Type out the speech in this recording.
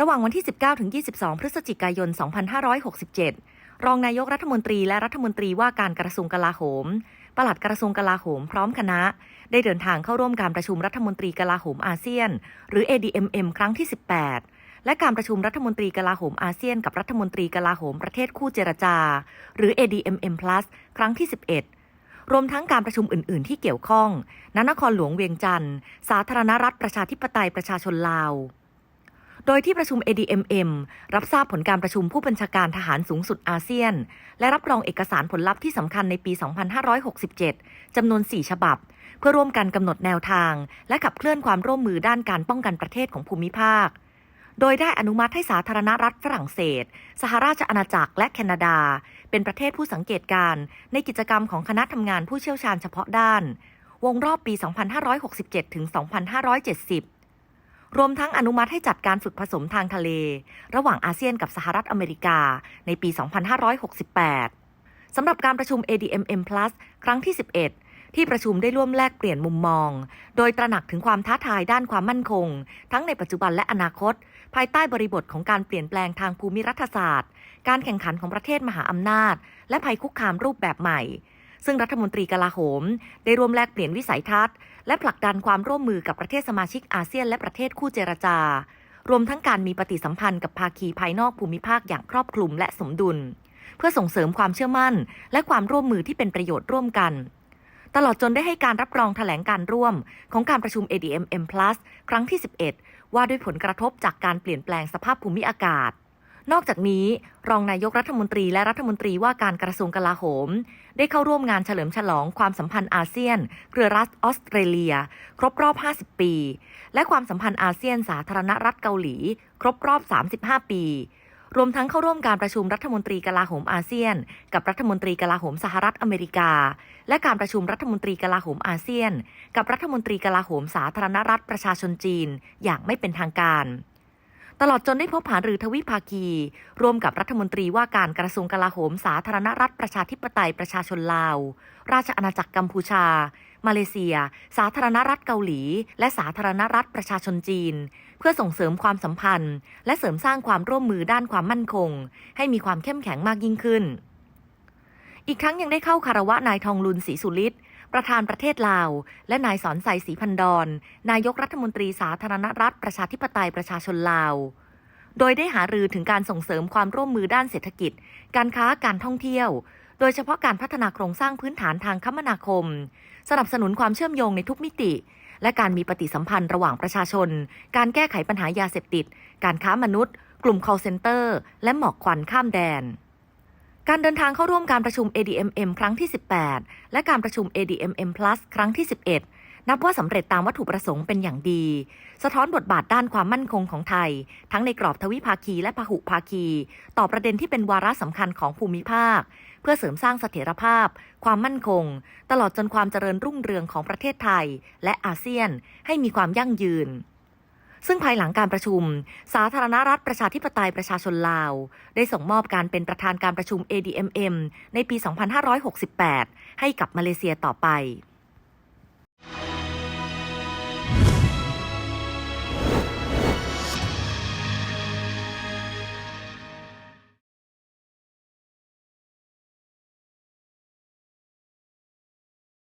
ระหว่างวันที่ 19ถึง22 พฤศจิกายน 2567 รองนายกรัฐมนตรีและรัฐมนตรีว่าการกระทรวงกลาโหม ปลัดกระทรวงกลาโหมพร้อมคณะ ได้เดินทางเข้าร่วมการประชุมรัฐมนตรีกลาโหมอาเซียน หรือ ADMM ครั้งที่ 18 และการประชุมรัฐมนตรีกลาโหมอาเซียน กับรัฐมนตรีกลาโหมประเทศคู่เจรจา หรือ ADMM Plus ครั้งที่ 11รวมทั้งการประชุมอื่น ๆ ที่เกี่ยวข้องณนครหลวงเวียงจันทร์ สาธารณรัฐประชาธิปไตยประชาชนลาว โดยที่ประชุม ADMM รับทราบผลการประชุมผู้บัญชาการทหารสูงสุดอาเซียน และรับรองเอกสารผลลัพธ์ที่สำคัญในปี 2567 จำนวน 4 ฉบับ เพื่อร่วมกันกำหนดแนวทาง และขับเคลื่อนความร่วมมือด้านการป้องกันประเทศของภูมิภาค โดยได้อนุมัติให้สาธารณรัฐฝรั่งเศส สหราชอาณาจักรและแคนาดา เป็นประเทศผู้สังเกตการณ์ในกิจกรรมของคณะทำงานผู้เชี่ยวชาญเฉพาะด้าน วงรอบปี 2567 ถึง 2570 รวมทั้งอนุมัติให้จัดการฝึกผสมทางทะเล ระหว่างอาเซียนกับสหรัฐอเมริกาในปี 2568 สำหรับการประชุม ADMM Plus ครั้งที่ 11 ที่ประชุมได้ร่วมแลกเปลี่ยนมุมมอง โดยตระหนักถึงความท้าทายด้านความมั่นคง ทั้งในปัจจุบันและอนาคต ภายใต้บริบทของการเปลี่ยนแปลงทางภูมิรัฐศาสตร์ การแข่งขันของประเทศมหาอำนาจ และภัยคุกคามรูปแบบใหม่ ซึ่งรัฐมนตรีกลาโหม ได้ร่วมแลกเปลี่ยนวิสัยทัศน์ และผลักดันความร่วมมือกับประเทศสมาชิกอาเซียนและประเทศคู่เจรจา รวมทั้งการมีปฏิสัมพันธ์กับภาคีภายนอกภูมิภาคอย่างครอบคลุมและสมดุล เพื่อส่งเสริมความเชื่อมั่น และความร่วมมือที่เป็นประโยชน์ร่วมกันตลอดจนได้ให้การรับรองแถลงการร่วม ของการประชุม ADMM Plus ครั้งที่ 11 ว่าด้วยผลกระทบจากการเปลี่ยนแปลงสภาพภูมิอากาศ นอกจากนี้ รองนายกรัฐมนตรีและรัฐมนตรีว่าการกระทรวงกลาโหม ได้เข้าร่วมงานเฉลิมฉลองความสัมพันธ์อาเซียน เครือรัฐออสเตรเลีย ครบรอบ 50 ปี และความสัมพันธ์อาเซียนสาธารณรัฐเกาหลี ครบรอบ 35 ปี รวมทั้งเข้าร่วมการประชุมรัฐมนตรีกลาโหมอาเซียน กับรัฐมนตรีกลาโหมสหรัฐอเมริกา และการประชุมรัฐมนตรีกลาโหมอาเซียน กับรัฐมนตรีกลาโหมสาธารณรัฐประชาชนจีน อย่างไม่เป็นทางการ ตลอดจนได้พบหารือทวิภาคี ร่วมกับรัฐมนตรีว่าการกระทรวงกลาโหมสาธารณรัฐประชาธิปไตยประชาชนลาว ราชอาณาจักรกัมพูชา มาเลเซีย สาธารณรัฐเกาหลี และสาธารณรัฐประชาชนจีน เพื่อส่งเสริมความสัมพันธ์ และเสริมสร้างความร่วมมือด้านความมั่นคง ให้มีความเข้มแข็งมากยิ่งขึ้น อีกทั้งยังได้เข้าคารวะนายทองลุนศรีสุฤทธิ์ ประธานประเทศลาว และนายสอนใสศรีพันดอนนายกรัฐมนตรีสาธารณรัฐประชาธิปไตยประชาชนลาว โดยได้หารือถึงการส่งเสริมความร่วมมือด้านเศรษฐกิจ การค้าการท่องเที่ยว โดยเฉพาะการพัฒนาโครงสร้างพื้นฐานทางคมนาคม สนับสนุนความเชื่อมโยงในทุกมิติ และการมีปฏิสัมพันธ์ระหว่างประชาชน การแก้ไขปัญหายาเสพติด การค้ามนุษย์ กลุ่ม call center และหมอกควันข้ามแดน การเดินทางเข้าร่วมการประชุม ADMM ครั้งที่ 18 และการประชุม ADMM Plus ครั้งที่ 11 นับว่าสำเร็จตามวัตถุประสงค์เป็นอย่างดี สะท้อนบทบาทด้านความมั่นคงของไทย ทั้งในกรอบทวิภาคีและพหุภาคี ต่อประเด็นที่เป็นวาระสำคัญของภูมิภาค เพื่อเสริมสร้างเสถียรภาพ ความมั่นคง ตลอดจนความเจริญรุ่งเรืองของประเทศไทย และอาเซียน ให้มีความยั่งยืน ซึ่งภายหลังการประชุม สาธารณรัฐประชาธิปไตยประชาชนลาว ได้ส่งมอบการเป็นประธานการประชุม ADMM ในปี 2568 ให้กับมาเลเซียต่อไป